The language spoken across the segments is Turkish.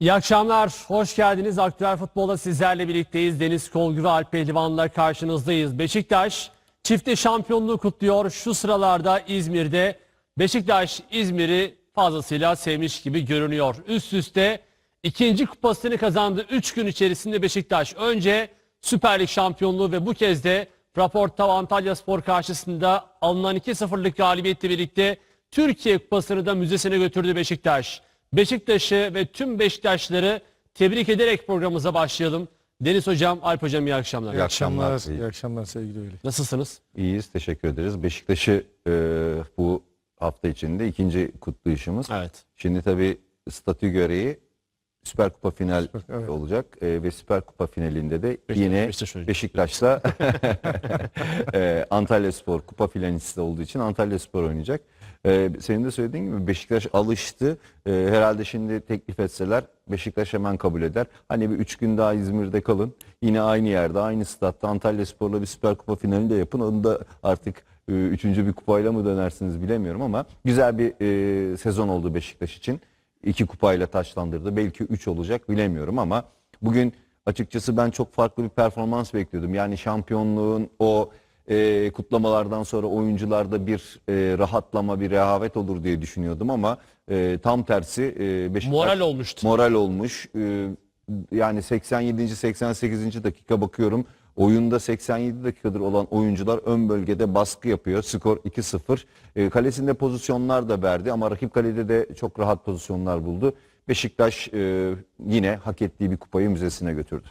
İyi akşamlar, hoş geldiniz. Aktüel Futbol'da sizlerle birlikteyiz. Deniz Kolgu ve Alp Pehlivan'la karşınızdayız. Beşiktaş çifte şampiyonluğu kutluyor. Şu sıralarda İzmir'de Beşiktaş İzmir'i fazlasıyla sevmiş gibi görünüyor. Üst üste ikinci kupasını kazandı. 3 gün içerisinde Beşiktaş önce Süper Lig şampiyonluğu ve bu kez de Raporta Antalya Spor karşısında alınan 2-0'lık galibiyetle birlikte Türkiye Kupası'nı da müzesine götürdü Beşiktaş. Beşiktaş'ı ve tüm Beşiktaşları tebrik ederek programımıza başlayalım. Deniz Hocam, Alp Hocam iyi akşamlar. İyi akşamlar. akşamlar. İyi akşamlar sevgili Veli. Nasılsınız? İyiyiz, teşekkür ederiz. Beşiktaş'ı e, bu hafta içinde ikinci kutlayışımız. Evet. Şimdi tabii statü gereği Süper Kupa final evet. olacak E, ve Süper Kupa finalinde de Beşiktaş- yine Beşiktaş. Beşiktaş'la e, Antalya Spor Kupa finalisti olduğu için Antalya Spor oynayacak. E, senin de söylediğin gibi Beşiktaş alıştı. E, herhalde şimdi teklif etseler Beşiktaş hemen kabul eder. Hani bir üç gün daha İzmir'de kalın. Yine aynı yerde, aynı statta Antalya Spor'la bir Süper Kupa finali de yapın. Onu da artık e, üçüncü bir kupayla mı dönersiniz bilemiyorum ama güzel bir e, sezon oldu Beşiktaş için. İki kupayla taçlandırdı. Belki üç olacak bilemiyorum ama bugün açıkçası ben çok farklı bir performans bekliyordum. Yani şampiyonluğun o e, kutlamalardan sonra oyuncularda bir e, rahatlama, bir rehavet olur diye düşünüyordum ama e, tam tersi e, Beşiktaş Moral olmuştu. moral olmuş. E, yani 87. 88. dakika bakıyorum. Oyunda 87 dakikadır olan oyuncular ön bölgede baskı yapıyor. Skor 2-0. E, kalesinde pozisyonlar da verdi ama rakip kalede de çok rahat pozisyonlar buldu. Beşiktaş e, yine hak ettiği bir kupayı müzesine götürdü.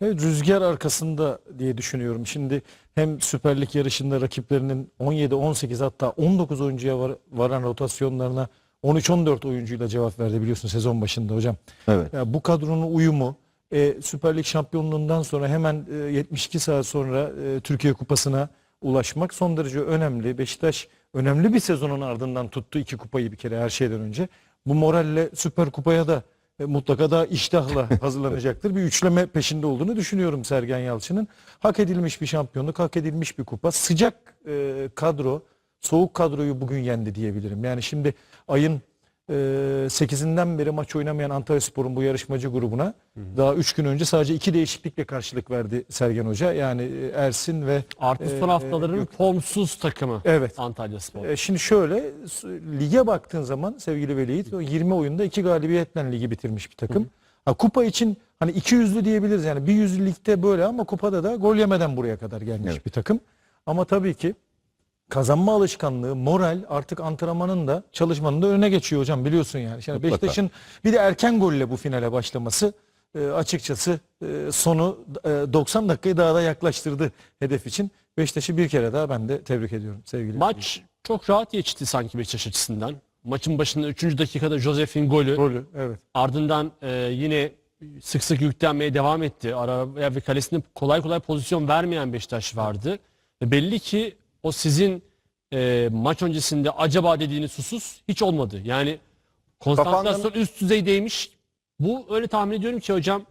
Evet, rüzgar arkasında diye düşünüyorum. Şimdi hem Süper Lig yarışında rakiplerinin 17-18 hatta 19 oyuncuya var- varan rotasyonlarına 13-14 oyuncuyla cevap verdi biliyorsun sezon başında hocam. Evet. Ya bu kadronun uyumu e, Süper Lig şampiyonluğundan sonra hemen e, 72 saat sonra e, Türkiye Kupası'na ulaşmak son derece önemli. Beşiktaş önemli bir sezonun ardından tuttu iki kupayı bir kere her şeyden önce. Bu moralle Süper Kupa'ya da e, mutlaka da iştahla hazırlanacaktır. Bir üçleme peşinde olduğunu düşünüyorum Sergen Yalçın'ın. Hak edilmiş bir şampiyonluk, hak edilmiş bir kupa. Sıcak e, kadro, soğuk kadroyu bugün yendi diyebilirim. Yani şimdi ayın 8'inden beri maç oynamayan Antalyaspor'un bu yarışmacı grubuna daha 3 gün önce sadece iki değişiklikle karşılık verdi Sergen Hoca. Yani e, Ersin ve Artık son e, haftaların Gök- formsuz takımı Evet. Antalya Spor. E, Şimdi şöyle lige baktığın zaman sevgili Veli Yiğit, o 20 oyunda 2 galibiyetle ligi bitirmiş bir takım. Ha, kupa için hani iki yüzlü diyebiliriz yani bir yüzlü ligde böyle ama kupada da gol yemeden buraya kadar gelmiş Evet. bir takım. Ama tabii ki kazanma alışkanlığı, moral artık antrenmanın da çalışmanın da önüne geçiyor hocam biliyorsun yani. Şimdi Mutlaka. Beşiktaş'ın bir de erken golle bu finale başlaması e, açıkçası e, sonu e, 90 dakikayı daha da yaklaştırdı hedef için. Beşiktaş'ı bir kere daha ben de tebrik ediyorum sevgili. Maç çok rahat geçti sanki Beşiktaş açısından. Maçın başında 3. dakikada Josef'in golü. Rolü evet. Ardından e, yine sık sık yüklenmeye devam etti. Araya ve kalesine kolay kolay pozisyon vermeyen Beşiktaş vardı. Ve belli ki o sizin e, maç öncesinde acaba dediğiniz susuz hiç olmadı. Yani konsantrasyon üst düzeydeymiş. Bu öyle tahmin ediyorum ki hocam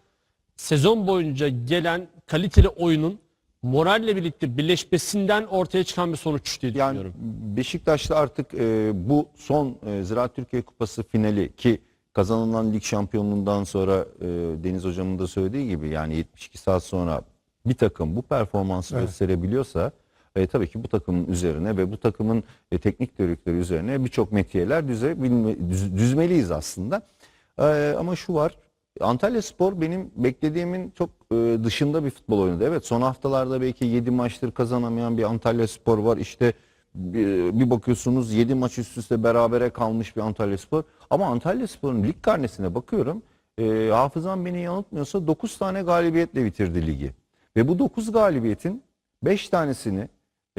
sezon boyunca gelen kaliteli oyunun moralle birlikte birleşmesinden ortaya çıkan bir sonuç diye Yani düşünüyorum. Beşiktaş'ta artık e, bu son e, Ziraat Türkiye Kupası finali ki kazanılan lig şampiyonluğundan sonra e, Deniz Hocam'ın da söylediği gibi yani 72 saat sonra bir takım bu performansı Evet. gösterebiliyorsa e, tabii ki bu takımın üzerine ve bu takımın e, teknik direktörü üzerine birçok metiyeler düzebilme, düz- düzmeliyiz aslında. E, ama şu var Antalya Spor benim beklediğimin çok e, dışında bir futbol oynadı. Evet son haftalarda belki 7 maçtır kazanamayan bir Antalya Spor var. İşte bir, bir bakıyorsunuz 7 maç üst üste berabere kalmış bir Antalya Spor. Ama Antalya Spor'un lig karnesine bakıyorum. E, hafızam beni yanıltmıyorsa 9 tane galibiyetle bitirdi ligi. Ve bu 9 galibiyetin 5 tanesini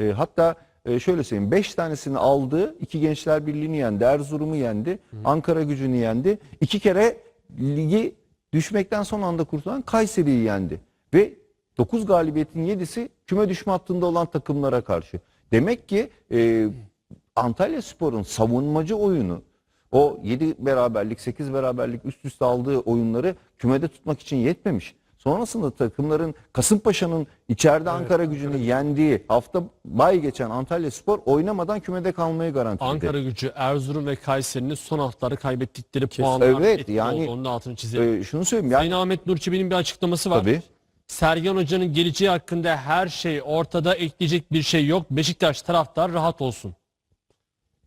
e, hatta e, şöyle söyleyeyim 5 tanesini aldı. iki Gençler Birliği'ni yendi. Erzurum'u yendi. Ankara gücünü yendi. iki kere ligi düşmekten son anda kurtulan Kayseri'yi yendi. Ve 9 galibiyetin 7'si küme düşme hattında olan takımlara karşı. Demek ki e, Antalya Spor'un savunmacı oyunu o 7 beraberlik 8 beraberlik üst üste aldığı oyunları kümede tutmak için yetmemiş. Sonrasında takımların Kasımpaşa'nın içeride Ankara gücünü yendiği hafta bay geçen Antalya Spor oynamadan kümede kalmayı garantiledi. Ankara gücü, Erzurum ve Kayseri'nin son haftaları kaybettikleri puanlar Evet, yani- oldu. Onun altını çizelim. Ee, şunu söyleyeyim ya Sayın Ahmet Nur Çebi'nin bir açıklaması var. tabii. Sergen Hoca'nın geleceği hakkında her şey ortada ekleyecek bir şey yok. Beşiktaş taraftar rahat olsun.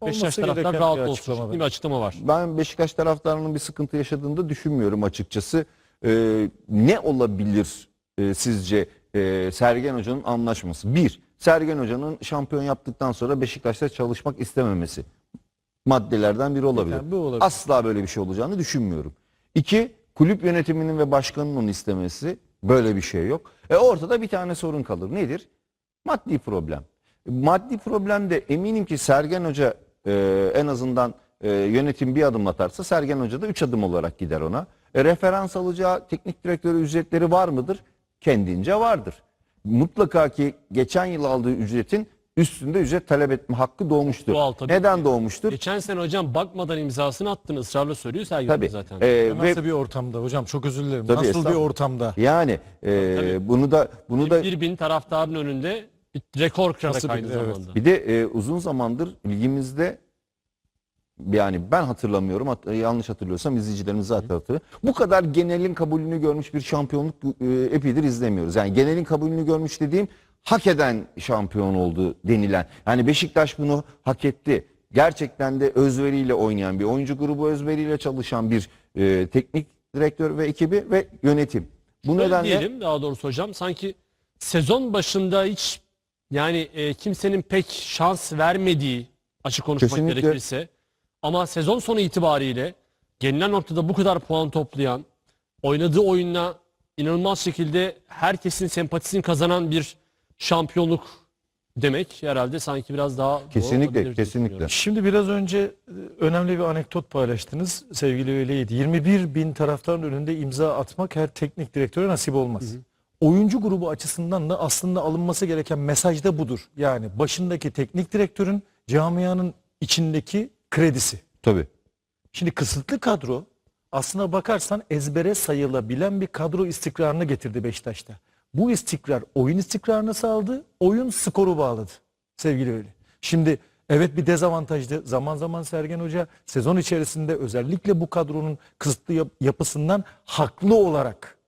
Beşiktaş taraftar rahat bir olsun. bir açıklama var. Ben Beşiktaş taraftarının bir sıkıntı yaşadığını da düşünmüyorum açıkçası. Ee, ne olabilir e, sizce e, Sergen Hoca'nın anlaşması? Bir, Sergen Hoca'nın şampiyon yaptıktan sonra Beşiktaş'ta çalışmak istememesi. Maddelerden biri olabilir. Yani bu olabilir. Asla böyle bir şey olacağını düşünmüyorum. İki, kulüp yönetiminin ve başkanının onu istemesi. Böyle bir şey yok. E ortada bir tane sorun kalır. Nedir? Maddi problem. Maddi problemde eminim ki Sergen Hoca e, en azından e, yönetim bir adım atarsa Sergen Hoca da üç adım olarak gider ona. E, referans alacağı teknik direktörü ücretleri var mıdır? Kendince vardır. Mutlaka ki geçen yıl aldığı ücretin üstünde ücret talep etme hakkı doğmuştur. Doğal tabii Neden ki. doğmuştur? Geçen sene hocam bakmadan imzasını attığını ısrarla söylüyor Sergen Tabii. Zaten. E, Nasıl ve bir ortamda hocam çok özür dilerim. Tabii, Nasıl bir ortamda? yani e, tabii. bunu da bunu da bir bin taraftarın önünde bir rekor kırarak Nasıl bir- aynı evet. zamanda. Bir de e, uzun zamandır ligimizde yani ben hatırlamıyorum hat- e, yanlış hatırlıyorsam izleyicilerimiz zaten hatırlıyor. Bu kadar genelin kabulünü görmüş bir şampiyonluk e, epidir izlemiyoruz. Yani genelin kabulünü görmüş dediğim hak eden şampiyon oldu denilen. Yani Beşiktaş bunu hak etti. Gerçekten de özveriyle oynayan bir oyuncu grubu özveriyle çalışan bir e, teknik direktör ve ekibi ve yönetim. Bu Öyle nedenle diyelim daha doğrusu hocam sanki sezon başında hiç yani e, kimsenin pek şans vermediği açık konuşmak Kesinlikle. gerekirse ama sezon sonu itibariyle gelinen noktada bu kadar puan toplayan oynadığı oyunla inanılmaz şekilde herkesin sempatisini kazanan bir şampiyonluk demek herhalde sanki biraz daha doğru Kesinlikle, olabilir diye kesinlikle. düşünüyorum. Şimdi biraz önce e, önemli bir anekdot paylaştınız sevgili Veli'ydi. 21 bin taraftarın önünde imza atmak her teknik direktöre nasip olmaz. Oyuncu grubu açısından da aslında alınması gereken mesaj da budur. Yani başındaki teknik direktörün camianın içindeki kredisi. tabii Şimdi kısıtlı kadro aslına bakarsan ezbere sayılabilen bir kadro istikrarını getirdi Beşiktaş'ta. Bu istikrar oyun istikrarını sağladı, oyun skoru bağladı sevgili Veli. Şimdi evet bir dezavantajdı. Zaman zaman Sergen Hoca sezon içerisinde özellikle bu kadronun kısıtlı yap- yapısından haklı olarak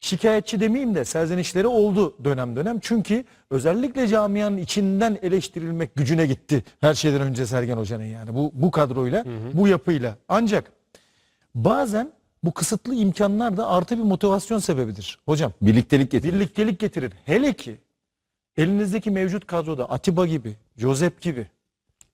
şikayetçi demeyeyim de serzenişleri oldu dönem dönem. Çünkü özellikle camianın içinden eleştirilmek gücüne gitti. Her şeyden önce Sergen Hoca'nın yani bu, bu kadroyla, bu yapıyla. Ancak bazen bu kısıtlı imkanlar da artı bir motivasyon sebebidir. Hocam birliktelik getirir. birliktelik getirir. Hele ki elinizdeki mevcut kadroda Atiba gibi, Josep gibi,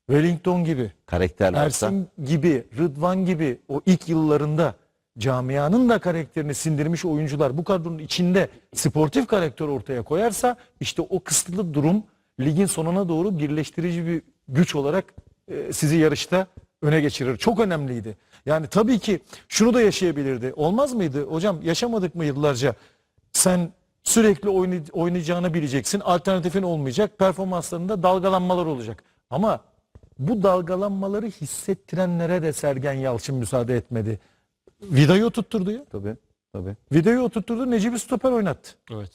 Wellington gibi, Karakter varsa. Ersin gibi, Rıdvan gibi o ilk yıllarında camianın da karakterini sindirmiş oyuncular bu kadronun içinde sportif karakter ortaya koyarsa işte o kısıtlı durum ligin sonuna doğru birleştirici bir güç olarak e, sizi yarışta öne geçirir. Çok önemliydi. Yani tabii ki şunu da yaşayabilirdi. Olmaz mıydı? Hocam yaşamadık mı yıllarca? Sen sürekli oynay- oynayacağını bileceksin. Alternatifin olmayacak. Performanslarında dalgalanmalar olacak. Ama bu dalgalanmaları hissettirenlere de Sergen Yalçın müsaade etmedi. Vida'yı oturtturdu ya. Tabii tabii. Vida'yı oturtturdu Necip'i stoper oynattı. Evet.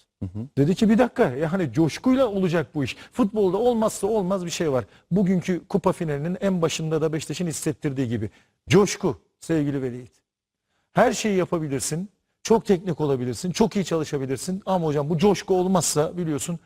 Dedi ki bir dakika yani coşkuyla olacak bu iş. Futbolda olmazsa olmaz bir şey var. Bugünkü kupa finalinin en başında da Beşiktaş'ın hissettirdiği gibi. Coşku sevgili Veli Yiğit. Her şeyi yapabilirsin. Çok teknik olabilirsin. Çok iyi çalışabilirsin. Ama hocam bu coşku olmazsa biliyorsun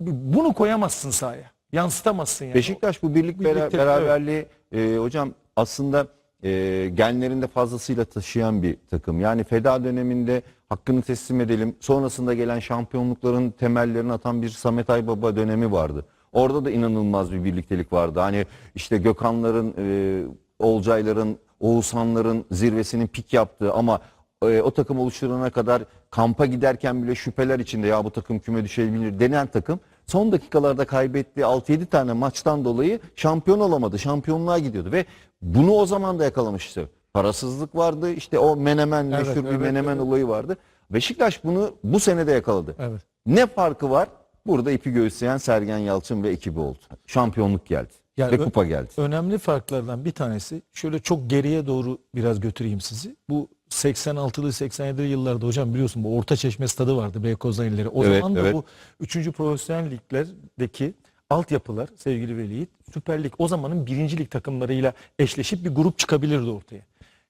bunu koyamazsın sahaya. Yansıtamazsın yani. Beşiktaş bu birlik Birlikte, beraberliği e, hocam aslında e, genlerinde fazlasıyla taşıyan bir takım. Yani feda döneminde hakkını teslim edelim. Sonrasında gelen şampiyonlukların temellerini atan bir Samet Aybaba dönemi vardı. Orada da inanılmaz bir birliktelik vardı. Hani işte Gökhanların, e, Olcayların, Oğuzhanların zirvesinin pik yaptığı ama e, o takım oluşturana kadar kampa giderken bile şüpheler içinde ya bu takım küme düşebilir denen takım son dakikalarda kaybettiği 6-7 tane maçtan dolayı şampiyon olamadı. Şampiyonluğa gidiyordu ve bunu o zaman da yakalamıştı. Parasızlık vardı. işte o menemen Evet, meşhur bir evet, menemen evet. olayı vardı. Beşiktaş bunu bu sene de yakaladı. Evet. Ne farkı var? Burada ipi göğüsleyen Sergen Yalçın ve ekibi oldu. Şampiyonluk geldi. Yani ve kupa geldi. Önemli farklardan bir tanesi şöyle çok geriye doğru biraz götüreyim sizi. Bu 86'lı 87'li yıllarda hocam biliyorsun bu Orta Çeşme stadı vardı Beykoz'dan ileri. O Evet, zaman da evet. bu 3. profesyonel liglerdeki altyapılar sevgili Veli Yiğit, Süper Lig o zamanın birinci lig takımlarıyla eşleşip bir grup çıkabilirdi ortaya.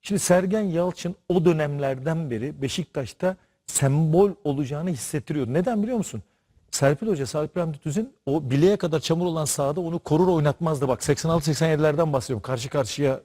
Şimdi Sergen Yalçın o dönemlerden beri Beşiktaş'ta sembol olacağını hissettiriyordu. Neden biliyor musun? Serpil Hoca, Serpil Hamdi Tüzün o bileğe kadar çamur olan sahada onu korur oynatmazdı. Bak 86-87'lerden bahsediyorum. Karşı karşıya